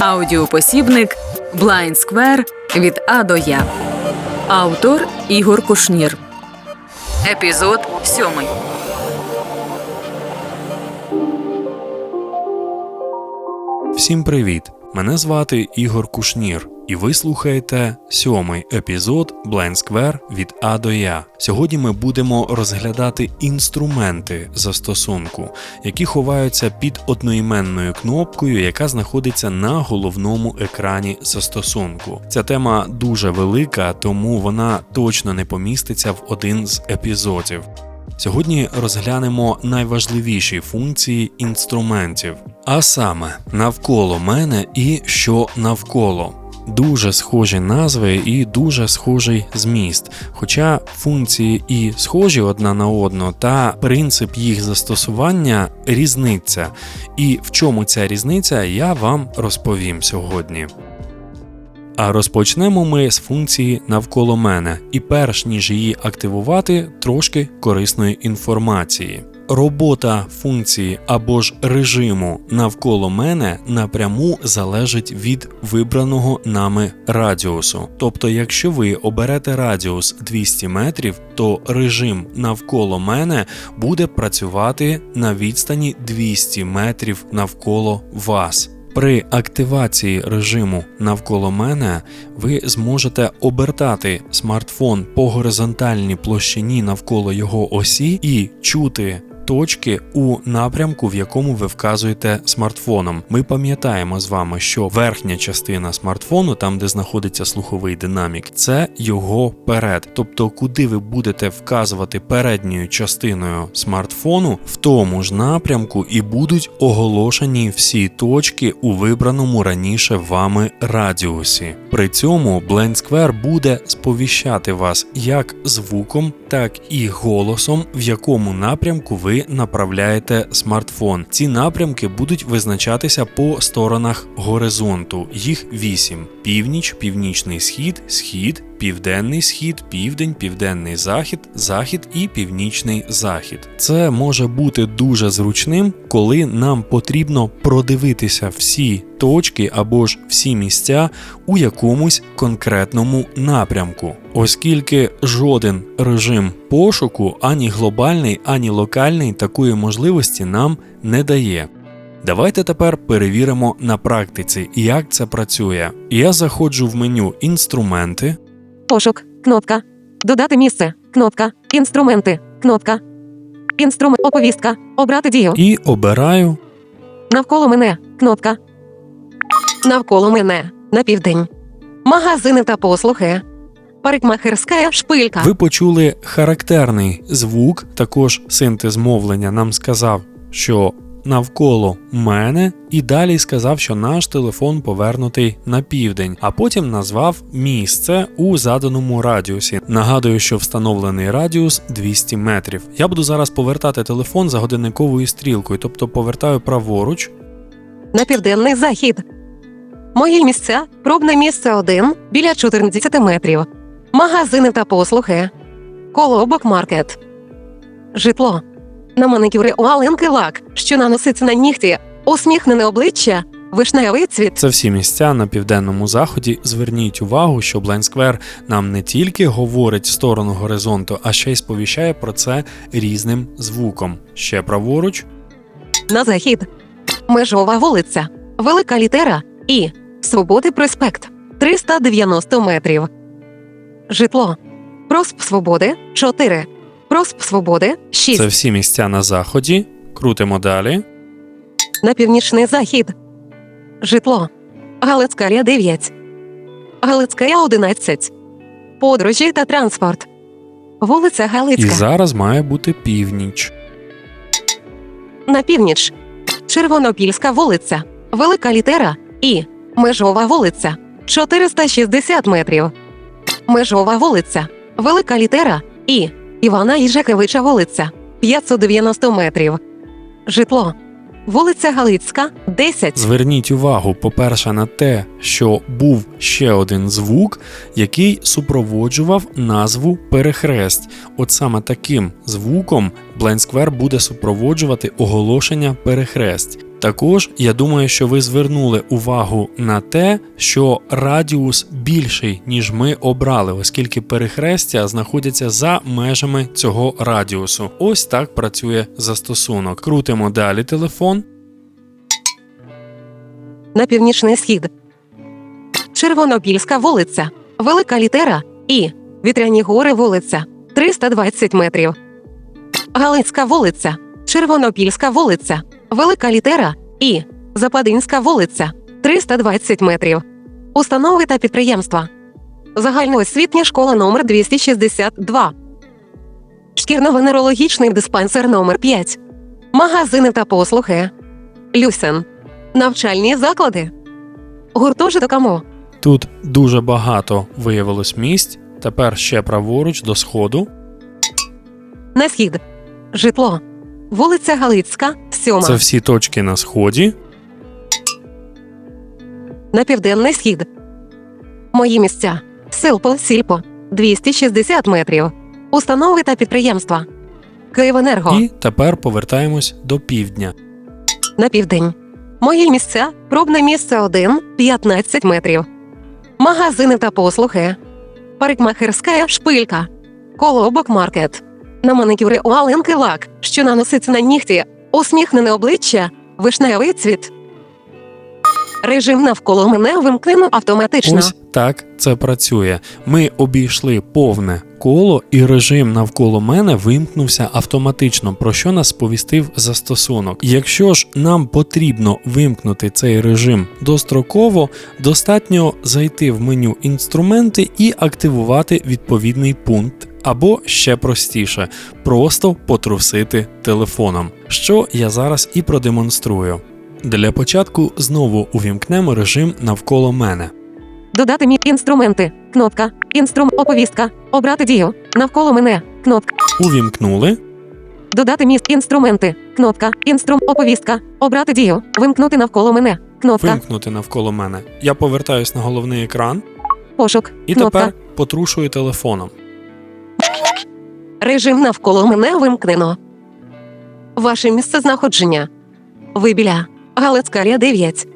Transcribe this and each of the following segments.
Аудіопосібник Blind Square від А до Я. Автор Ігор Кушнір. Епізод сьомий. Всім привіт! Мене звати Ігор Кушнір, і ви слухаєте сьомий епізод Blind Square від А до Я. Сьогодні ми будемо розглядати інструменти застосунку, які ховаються під одноіменною кнопкою, яка знаходиться на головному екрані застосунку. Ця тема дуже велика, тому вона точно не поміститься в один з епізодів. Сьогодні розглянемо найважливіші функції інструментів, а саме навколо мене і що навколо. Дуже схожі назви і дуже схожий зміст. Хоча функції і схожі одна на одну, та принцип їх застосування різниця. І в чому ця різниця, я вам розповім сьогодні. А розпочнемо ми з функції навколо мене, і перш ніж її активувати, трошки корисної інформації. Робота функції або ж режиму навколо мене напряму залежить від вибраного нами радіусу. Тобто, якщо ви оберете радіус 200 метрів, то режим навколо мене буде працювати на відстані 200 метрів навколо вас. При активації режиму навколо мене ви зможете обертати смартфон по горизонтальній площині навколо його осі і чути. Точки у напрямку, в якому ви вказуєте смартфоном. Ми пам'ятаємо з вами, що верхня частина смартфону, там де знаходиться слуховий динамік, це його перед. Тобто, куди ви будете вказувати передньою частиною смартфону, в тому ж напрямку і будуть оголошені всі точки у вибраному раніше вами радіусі. При цьому Blend Square буде сповіщати вас як звуком, так і голосом, в якому напрямку ви направляєте смартфон. Ці напрямки будуть визначатися по сторонах горизонту. Їх вісім: північ, північний схід, схід, південний схід, південь, південний захід, захід і північний захід. Це може бути дуже зручним, коли нам потрібно продивитися всі точки або ж всі місця у якомусь конкретному напрямку, оскільки жоден режим пошуку, ані глобальний, ані локальний такої можливості нам не дає. Давайте тепер перевіримо на практиці, як це працює. Я заходжу в меню інструменти, Пошук. Кнопка. Додати місце. Кнопка. Інструменти. Кнопка. Інструмент. Оповістка. Обрати дію. і обираю Навколо мене. Кнопка. Навколо мене. На південь. Магазини та послуги. Парикмахерська шпилька. Ви почули характерний звук, також синтез мовлення нам сказав, що навколо мене, і далі сказав, що наш телефон повернутий на південь, а потім назвав місце у заданому радіусі. Нагадую, що встановлений радіус 200 метрів. Я буду зараз повертати телефон за годинниковою стрілкою, тобто повертаю праворуч, На південний захід. Мої місця. Пробне місце 1 біля 14 метрів. Магазини та послуги. Колобок маркет. Житло. На манікюри у Аленки лак, що наноситься на нігті. Усміхнене обличчя. Вишневий цвіт. Це всі місця на південному заході. Зверніть увагу, що Square нам не тільки говорить в сторону горизонту, а ще й сповіщає про це різним звуком. Ще праворуч, На захід. Межова вулиця. Велика літера І. Свободи проспект. 390 метрів. Житло. Просп Свободи 4. Просп Свободи 6. це всі місця на заході. Крутимо далі. На північний захід. Житло. Галицькая 9. Галицькая 11. Подорожі та транспорт. Вулиця Галицька. І зараз має бути північ. На північ. Червонопільська вулиця. Велика літера І. Межова вулиця. 460 метрів. Межова вулиця. Велика літера І. Івана Іжекевича вулиця. 590 метрів. Житло. Вулиця Галицька, 10. Зверніть увагу, по-перше, на те, що був ще один звук, який супроводжував назву перехресть. От саме таким звуком Blind буде супроводжувати оголошення перехресть. Також я думаю, що ви звернули увагу на те, що радіус більший, ніж ми обрали, оскільки перехрестя знаходяться за межами цього радіусу. Ось так працює застосунок. Крутимо далі телефон. на північний схід. Червонопільська вулиця, велика літера І. Вітряні гори вулиця 320 метрів. Галицька вулиця, Червонопільська вулиця, велика літера І. Западинська вулиця 320 метрів. Установи та підприємства. Загальноосвітня школа номер 262. Шкірно-венерологічний диспансер номер 5. Магазини та послуги. Люсен. Навчальні заклади. Гуртожиток АМО. Тут дуже багато виявилось місць. Тепер ще праворуч до сходу. На схід. Житло. Вулиця Галицька, 7. Це всі точки на сході. На південний схід. Мої місця. Силпо, Сільпо. 260 метрів. Установи та підприємства. Київенерго. І тепер повертаємось до півдня. На південь. Мої місця. Пробне місце 1. 15 метрів. Магазини та послуги. Парикмахерська шпилька. Колобок маркет. На манікюри у Аленки лак, що наноситься на нігті. Усміхнене обличчя. Вишневий цвіт. Режим навколо мене вимкнено автоматично. Ось так це працює. Ми обійшли повне коло, і режим навколо мене вимкнувся автоматично, про що нас сповістив застосунок. Якщо ж нам потрібно вимкнути цей режим достроково, достатньо зайти в меню інструменти і активувати відповідний пункт. Або ще простіше, просто потрусити телефоном, що я зараз і продемонструю. Для початку знову увімкнемо режим навколо мене. Додати мій інструменти. Кнопка. Інструм оповістка. Обрати дію. Навколо мене. Кнопка. Увімкнули, Додати міст інструменти. Кнопка. Інструм оповістка. Обрати дію. Вимкнути навколо мене. Кнопка. вимкнути навколо мене. Я повертаюсь на головний екран Пошук. і Кнопка. тепер потрушую телефоном. Режим навколо мене вимкнено. Ваше місце знаходження. Ви біля Галицькаря 9.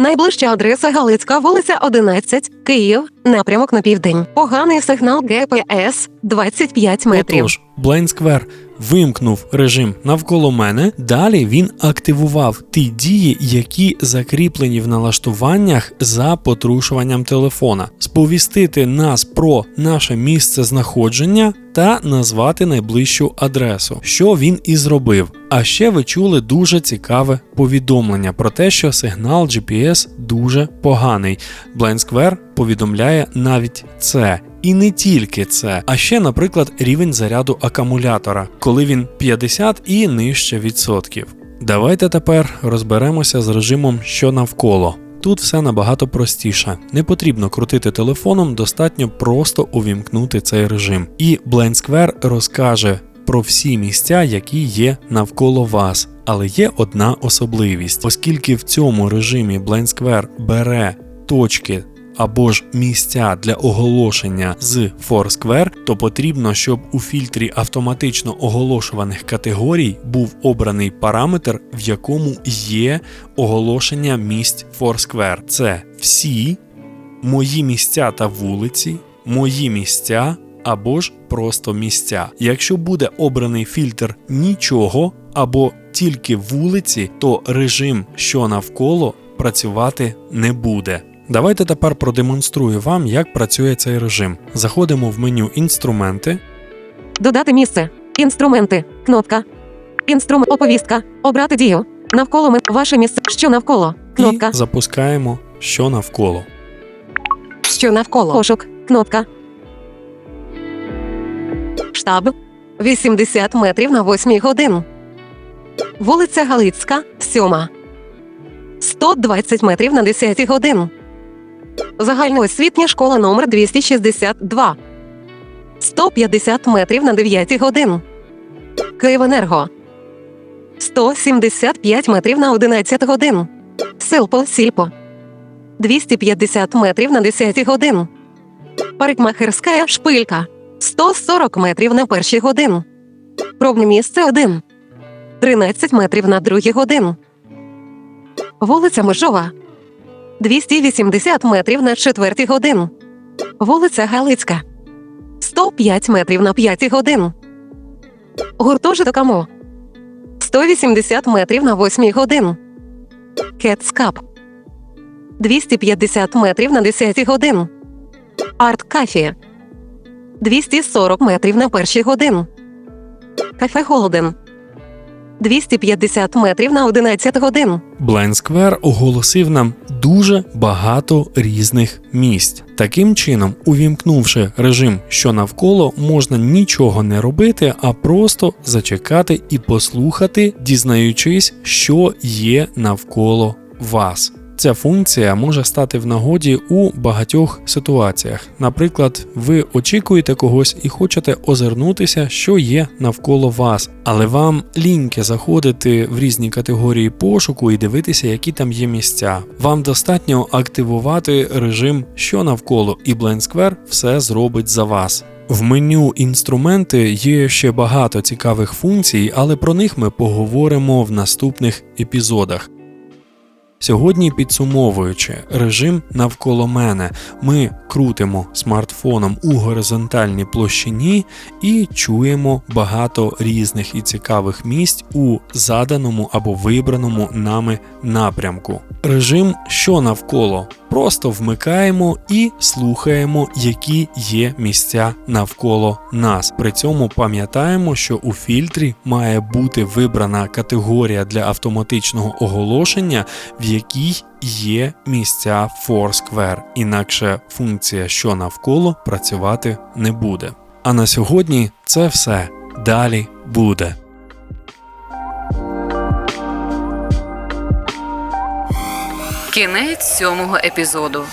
Найближча адреса Галицька вулиця 11, Київ, напрямок на південь. Поганий сигнал ГПС 25 метрів. Отож, Square вимкнув режим навколо мене. Далі він активував ті дії, які закріплені в налаштуваннях за потрушуванням телефона, сповістити нас про наше місце знаходження та назвати найближчу адресу, що він і зробив. А ще ви чули дуже цікаве повідомлення про те, що сигнал GPS дуже поганий. Blind Square повідомляє навіть це. І не тільки це, а ще, наприклад, рівень заряду акумулятора, коли він 50 і нижче відсотків. Давайте тепер розберемося з режимом, що навколо. Тут все набагато простіше. Не потрібно крутити телефоном, достатньо просто увімкнути цей режим. І Blind Square розкаже про всі місця, які є навколо вас. Але є одна особливість, оскільки в цьому режимі Blind Square бере точки або ж місця для оголошення з Foursquare, то потрібно, щоб у фільтрі автоматично оголошуваних категорій був обраний параметр, в якому є оголошення місць Foursquare. Це всі мої місця та вулиці, мої місця або ж просто місця. Якщо буде обраний фільтр нічого або тільки вулиці, то режим, що навколо, працювати не буде. Давайте тепер продемонструю вам, як працює цей режим. Заходимо в меню інструменти, Додати місце. Інструменти. Кнопка. Інструм оповістка. Обрати дію. Навколо мене. Ваше місце. Що навколо? Кнопка. і запускаємо, що навколо. Що навколо? Пошук. Кнопка. Штаб. 80 метрів на 8 годин. Вулиця Галицька, 7. 120 метрів на 10 годин. Загальноосвітня школа номер 262. 150 метрів на 9 годин. Київенерго. 175 метрів на 11 годин. Силпо, Сільпо. 250 метрів на 10 годин. Парикмахерська шпилька 140 метрів на перші годин. Пробне місце 1. 13 метрів на другій годин. Вулиця Межова 280 метрів на четвертій годин. Вулиця Галицька 105 метрів на п'ятій годин. Гуртожиток АМО 180 метрів на восьмій годин. Кетскап 250 метрів на 10 годин. Арт Кафі 240 метрів на першій годин. Кафе Голден 250 метрів на 11 годин. Бленсквер оголосив нам дуже багато різних місць. Таким чином, увімкнувши режим, що навколо, можна нічого не робити, а просто зачекати і послухати, дізнаючись, що є навколо вас. Ця функція може стати в нагоді у багатьох ситуаціях. Наприклад, ви очікуєте когось і хочете озирнутися, що є навколо вас, але вам ліньки заходити в різні категорії пошуку і дивитися, які там є місця. Вам достатньо активувати режим, що навколо, і Blend все зробить за вас. В меню інструменти є ще багато цікавих функцій, але про них ми поговоримо в наступних епізодах. Сьогодні, підсумовуючи режим навколо мене, ми крутимо смартфоном у горизонтальній площині і чуємо багато різних і цікавих місць у заданому або вибраному нами напрямку. Режим, що навколо, просто вмикаємо і слухаємо, які є місця навколо нас. При цьому пам'ятаємо, що у фільтрі має бути вибрана категорія для автоматичного оголошення, в якій є місця Foursquare, інакше функція, що навколо працювати не буде. А на сьогодні це все. Далі буде. Кінець сьомого епізоду.